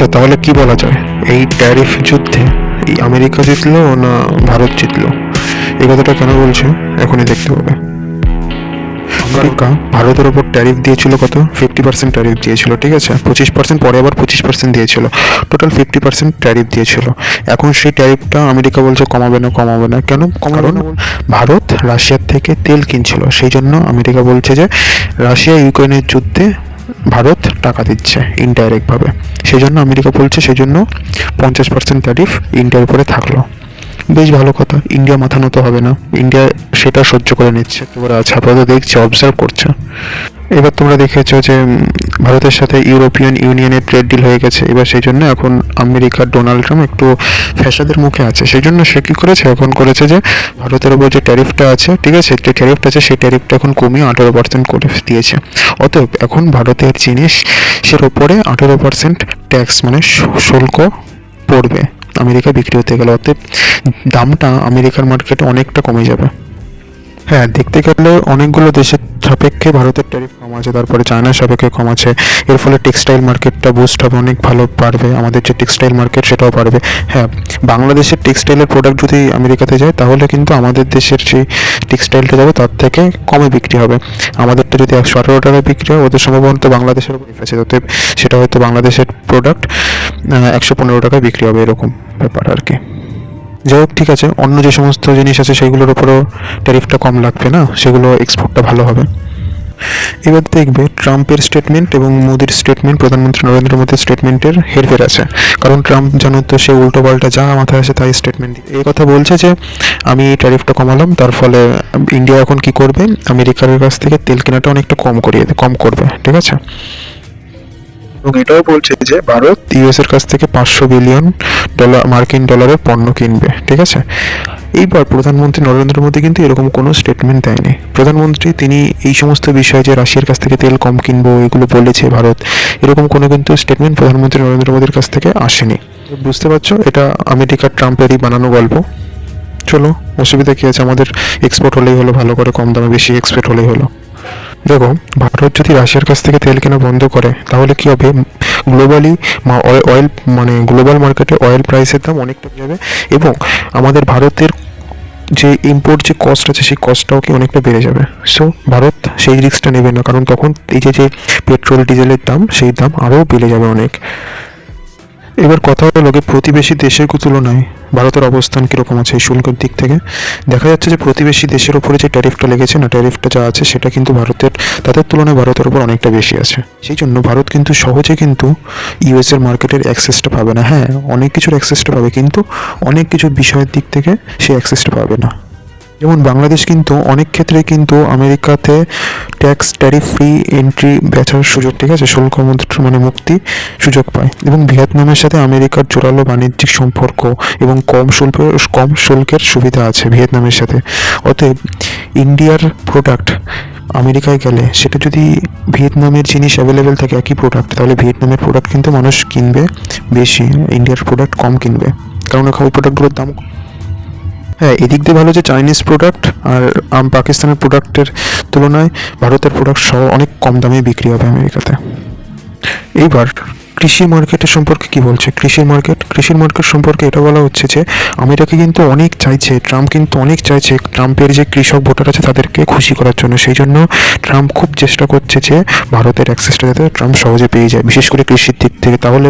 আচ্ছা তাহলে কি বলা যায়? এই ট্যারিফ যুদ্ধে এই আমেরিকা জিতলো না ভারত জিতলো? এই কথাটা কেন বলছে? এখনই দেখতে পাবে আমেরিকা ভারতের ওপর ট্যারিফ দিয়েছিল কত? ফিফটি পার্সেন্ট ট্যারিফ দিয়েছিল ঠিক আছে? পঁচিশ পার্সেন্ট পরে আবার পঁচিশ পার্সেন্ট দিয়েছিল। টোটাল ফিফটি পার্সেন্ট ট্যারিফ দিয়েছিল। এখন সেই ট্যারিফটা আমেরিকা বলছে কমাবে না কমাবে না। কেন কারণ ভারত রাশিয়ার থেকে তেল কিনছিল। সেই জন্য আমেরিকা বলছে যে রাশিয়া ইউক্রেনের যুদ্ধে ভারত টাকা দিচ্ছে ইনডাইরেক্টভাবে সেই জন্য আমেরিকা বলছে সেই জন্য পঞ্চাশ পার্সেন্ট ট্যারিফ ইন্ডিয়ার উপরে থাকল। বেশ ভালো কথা। ইন্ডিয়া মাথা নত হবে না। ইন্ডিয়া সেটা সহ্য করে নিচ্ছে। আছে আপাতত দেখছে অবজার্ভ করছে। এবার তোমরা দেখেছ যে ভারতের সাথে ইউরোপিয়ান ইউনিয়নের ট্রেড ডিল হয়ে গেছে। এবার সেই জন্য এখন আমেরিকার ডোনাল্ড ট্রাম্প একটু ফ্যাসাদের মুখে আছে। সেই জন্য সে কী করেছে? এখন করেছে যে, ভারতের উপর যে ট্যারিফটা আছে, ঠিক আছে, যে ট্যারিফটা আছে, সেই ট্যারিফটা এখন কমিয়ে আঠেরো পার্সেন্ট করে দিয়েছে। অতএব এখন ভারতের জিনিস, সের ওপরে আঠেরো পার্সেন্ট ট্যাক্স মানে শুল্ক পড়বে। আমেরিকা বিক্রি হতে গেলে অতএব দামটা আমেরিকার মার্কেটে অনেকটা কমে যাবে। হ্যাঁ দেখতে গেলে অনেকগুলো দেশের সাপেক্ষে ভারতের ট্যারিফ কম আছে, তারপরে চায়নার সাপেক্ষে কম আছে। এর ফলে টেক্সটাইল মার্কেটটা বুস্ট হবে, অনেক ভালো পারবে আমাদের যে টেক্সটাইল মার্কেট সেটাও পারবে হ্যাঁ বাংলাদেশের টেক্সটাইলের প্রোডাক্ট যদি আমেরিকাতে যায়, তাহলে কিন্তু আমাদের দেশের যে টেক্সটাইলটা যাবে, তার থেকে কমে বিক্রি হবে। আমাদেরটা যদি একশো আঠারো টাকায় বিক্রি হয়, ওদের সম্ভবত বাংলাদেশের আছে। অতএব সেটা হয়তো বাংলাদেশের প্রোডাক্ট একশো পনেরো টাকায় বিক্রি হবে, এরকম ব্যাপার আর কি। যাই হোক ঠিক আছে, অন্য যে সমস্ত জিনিস আছে সেগুলোর উপরও ট্যারিফটা কম লাগবে না, সেগুলো এক্সপোর্টটা ভালো হবে। এবার দেখবে ট্রাম্পের স্টেটমেন্ট এবং মোদির স্টেটমেন্ট প্রধানমন্ত্রী নরেন্দ্র মোদীর স্টেটমেন্টের হেরফের আছে। কারণ ট্রাম্প জানো তো সে উল্টো পাল্টা যা মাথায় আসে তাই স্টেটমেন্ট এই কথা বলছে যে, আমি ট্যারিফটা কমালাম, তার ফলে ইন্ডিয়া এখন কি করবে? আমেরিকার কাছ থেকে তেল কেনাটা অনেকটা কম করিয়ে, কম করবে, ঠিক আছে? এবং এটাও বলছে যে ভারত ইউএস এর কাছ থেকে পাঁচশো বিলিয়ন ডলার মার্কিন ডলারের পণ্য কিনবে, ঠিক আছে? এইবার প্রধানমন্ত্রী নরেন্দ্র মোদী কিন্তু এরকম কোনো স্টেটমেন্ট দেয়নি। প্রধানমন্ত্রী তিনি এই সমস্ত বিষয়ে যে রাশিয়ার কাছ থেকে তেল কম কিনবো, এগুলো বলেছে ভারত, এরকম কোনো কিন্তু স্টেটমেন্ট প্রধানমন্ত্রী নরেন্দ্র মোদীর কাছ থেকে আসেনি। বুঝতে পারছ? এটা আমেরিকার ট্রাম্পেরই বানানো গল্প। চলো, অসুবিধা কী আছে? আমাদের এক্সপোর্ট হলেই হলো, ভালো করে কম দামে, বেশি এক্সপোর্ট হলেই হলো। দেখো, ভারত যদি রাশিয়ার কাছ থেকে তেল কেনা বন্ধ করে, তাহলে কি হবে? গ্লোবালি অয়েল মানে গ্লোবাল মার্কেটে অয়েল প্রাইসের দাম অনেকটা যাবে এবং আমাদের ভারতের যে ইম্পোর্ট যে কস্ট আছে, সেই কস্টটাও কি অনেকটা বেড়ে যাবে। সো ভারত সেই রিস্কটা নেবে না, কারণ তখন এই যে যে পেট্রোল ডিজেলের দাম, সেই দাম আরও বেড়ে যাবে অনেক। এবার কথা হলো যে প্রতিবেশী দেশের তুলনায় ভারতের অবস্থান কীরকম আছে এই শুল্কের দিক থেকে। দেখা যাচ্ছে যে প্রতিবেশী দেশের উপরে যে ট্যারিফটা লেগেছে, না ট্যারিফটা যা আছে সেটা কিন্তু ভারতের, তাদের তুলনায় ভারতের উপর অনেকটা বেশি আছে। সেই জন্য ভারত কিন্তু সহজে কিন্তু ইউএস এর মার্কেটের অ্যাক্সেসটা পাবে না। হ্যাঁ অনেক কিছুর অ্যাক্সেসটা পাবে কিন্তু অনেক কিছু বিষয়ের দিক থেকে সে অ্যাক্সেসটা পাবে না। যেমন বাংলাদেশ কিন্তু অনেক ক্ষেত্রে কিন্তু আমেরিকাতে ট্যাক্স ট্যারিফ ফ্রি এন্ট্রি বেচার সুযোগ, ঠিক আছে? শুল্ক মানে মুক্তি সুযোগ পায়। এবং ভিয়েতনামের সাথে আমেরিকার জোরালো বাণিজ্যিক সম্পর্ক এবং কম শুল্ক, কম শুল্কের সুবিধা আছে ভিয়েতনামের সাথে। অতএব ইন্ডিয়ার প্রোডাক্ট আমেরিকায় গেলে সেটা যদি ভিয়েতনামের জিনিস অ্যাভেলেবেল থাকে একই প্রোডাক্ট তাহলে ভিয়েতনামের প্রোডাক্ট কিন্তু মানুষ কিনবে বেশি, ইন্ডিয়ার প্রোডাক্ট কম কিনবে। কারণ ওখানে প্রোডাক্টগুলোর দাম হ্যাঁ এদিক দিয়ে ভালো যে চাইনিজ প্রোডাক্ট আর পাকিস্তানের প্রোডাক্টের তুলনায় ভারতের প্রোডাক্ট সহ অনেক কম দামে বিক্রি হবে আমেরিকাতে। এইবার কৃষি মার্কেটের সম্পর্কে কি বলছে? কৃষি মার্কেট কৃষির মার্কেট সম্পর্কে এটা বলা হচ্ছে যে আমেরিকা কিন্তু অনেক চাইছে, ট্রাম্প কিন্তু অনেক চাইছে ট্রাম্পের যে কৃষক ভোটার আছে তাদেরকে খুশি করার জন্য। সেই জন্য ট্রাম্প খুব চেষ্টা করছে যে ভারতের অ্যাক্সেসটা যাতে ট্রাম্প সহজে পেয়ে যায়। বিশেষ করে কৃষির দিক থেকে তাহলে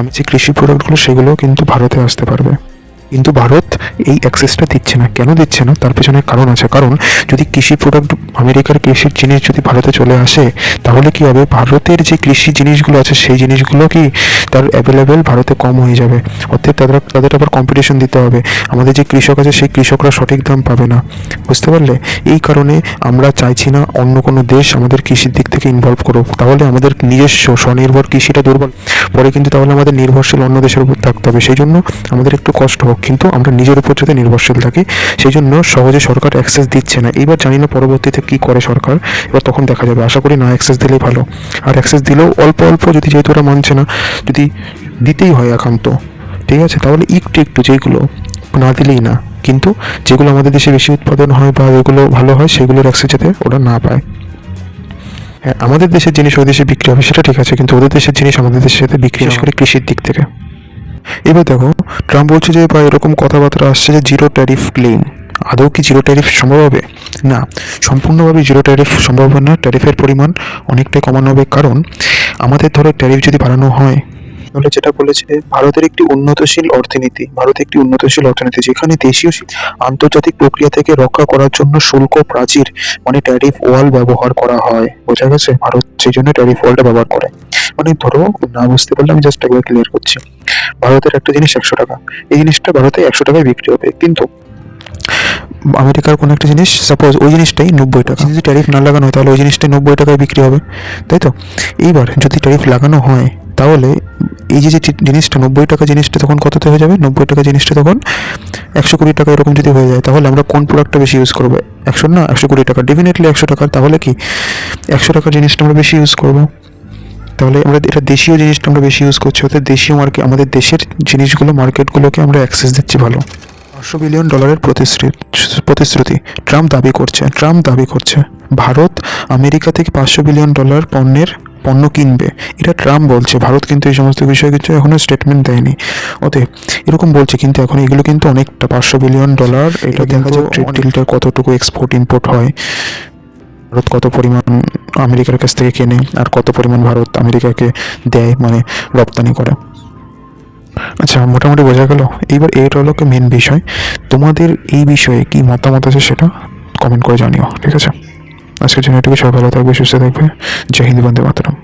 আমি যে কৃষি প্রোডাক্টগুলো সেগুলো কিন্তু ভারতে আসতে পারবে। কিন্তু ভারত এই অ্যাক্সেসটা দিচ্ছে না। কেন দিচ্ছে না? তার পেছনে কারণ আছে। কারণ যদি কৃষি প্রোডাক্ট আমেরিকার কৃষির জিনিস যদি ভারতে চলে আসে, তাহলে কি হবে? ভারতের যে কৃষি জিনিসগুলো আছে, সেই জিনিসগুলো কি তার অ্যাভেলেবেল ভারতে কম হয়ে যাবে। অর্থাৎ তাদের তাদের আবার কম্পিটিশন দিতে হবে। আমাদের যে কৃষক আছে, সেই কৃষকরা সঠিক দাম পাবে না। বুঝতে পারলে? এই কারণে আমরা চাইছি না অন্য কোনো দেশ আমাদের কৃষির দিক থেকে ইনভলভ করুক। তাহলে আমাদের নিজস্ব স্বনির্ভর কৃষিটা দুর্বল। পরে কিন্তু তাহলে আমাদের নির্ভরশীল অন্য দেশের উপর থাকতে হবে। সেই জন্য আমাদের একটু কষ্ট হোক। কিন্তু আমরা নিজের উপর যাতে নির্ভরশীল থাকি সেই জন্য সহজে সরকার অ্যাক্সেস দিচ্ছে না। এবার জানি না পরবর্তীতে কী করে সরকার এবার তখন দেখা যাবে। আশা করি না অ্যাক্সেস দিলেই ভালো। আর অ্যাক্সেস দিলেও অল্প অল্প যদি যেহেতু ওরা মানছে না যদি দিতেই হয় একান্ত ঠিক আছে? তাহলে একটু একটু যেগুলো না দিলেই না কিন্তু যেগুলো আমাদের দেশে বেশি উৎপাদন হয় বা যেগুলো ভালো হয় সেগুলোর অ্যাক্সেস যাতে ওরা না পায়। হ্যাঁ আমাদের দেশের জিনিস ওই দেশে বিক্রি হবে সেটা ঠিক আছে কিন্তু ওদের দেশের জিনিস আমাদের দেশের সাথে বিক্রি বিশেষ করে কৃষির দিক থেকে। এবার দেখো ট্রাম্প বলছে যে বা এরকম কথাবার্তা আসছে যে জিরো ট্যারিফ ক্লেম আদৌ কি জিরো ট্যারিফ সম্ভব হবে? না, সম্পূর্ণভাবে জিরো ট্যারিফ সম্ভব হবে না। ট্যারিফের পরিমাণ অনেকটাই কমানো হবে। কারণ, আমাদের ধরো ট্যারিফ যদি বাড়ানো হয় তাহলে যেটা বলেছে ভারতের একটি উন্নতশীল অর্থনীতি, ভারত একটি উন্নতশীল অর্থনীতি, যেখানে দেশীয় আন্তর্জাতিক প্রক্রিয়া থেকে রক্ষা করার জন্য শুল্ক, প্রাচীর মানে ট্যারিফ ওয়াল ব্যবহার করা হয়। বোঝা গেছে? ভারত সেই জন্য ট্যারিফ ওয়ালটা ব্যবহার করে। মানে ধরো, না বুঝতে পারলে আমি জাস্ট একবার ক্লিয়ার করছি। ভারতের একটা জিনিস একশো টাকা। এই জিনিসটা ভারতে একশো টাকায় বিক্রি হবে। কিন্তু আমেরিকার কোনো একটা জিনিস সাপোজ ওই জিনিসটাই নব্বই টাকা। যদি ট্যারিফ না লাগানো হয়, তাহলে ওই জিনিসটাই নব্বই টাকায় বিক্রি হবে। তাই তো? এইবার যদি ট্যারিফ লাগানো হয় তাহলে এই যে যে জিনিসটা, নব্বই টাকা জিনিসটা তখন কততে হয়ে যাবে? নব্বই টাকা জিনিসটা তখন একশো কুড়ি টাকা এরকম যদি হয়ে যায়, তাহলে আমরা কোন প্রোডাক্টটা বেশি ইউজ করব? একশো না, একশো কুড়ি টাকা। ডেফিনেটলি একশো টাকা। তাহলে কি? একশো টাকার জিনিসটা আমরা বেশি ইউজ করব। তাহলে আমরা এটা দেশীয় জিনিসটা আমরা বেশি ইউজ করছি। অর্থাৎ দেশীয় মার্কেট আমাদের দেশের জিনিসগুলো মার্কেটগুলোকে আমরা অ্যাক্সেস দিচ্ছি ভালো। পাঁচশো বিলিয়ন ডলারের প্রতিশ্রুতি প্রতিশ্রুতি। ট্রাম্প দাবি করছে ট্রাম্প দাবি করছে। ভারত আমেরিকা থেকে পাঁচশো বিলিয়ন ডলার পণ্যের পণ্য কিনবে। এটা ট্রাম্প বলছে। ভারত কিন্তু এই সমস্ত বিষয়ে কিছু এখনও স্টেটমেন্ট দেয়নি। অতএব এরকম বলছে কিন্তু এখন এগুলো কিন্তু অনেকটা পাঁচশো বিলিয়ন ডলার এটা দেখা যাক ট্রেড ডিলটার কতটুকু এক্সপোর্ট ইম্পোর্ট হয় ভারত কত পরিমাণ আমেরিকার কাছ থেকে কেনে আর কত পরিমাণ ভারত আমেরিকাকে দেয় মানে রপ্তানি করে। আচ্ছা মোটামুটি বোঝা গেল। এইবার এটা হলো মেন বিষয়। তোমাদের এই বিষয়ে কি মতামত আছে সেটা কমেন্ট করে জানিও ঠিক আছে? আজকের জন্য এটুকু সবাই ভালো থাকবে সুস্থ থাকবে। জয় হিন্দ বন্দে মাতরম।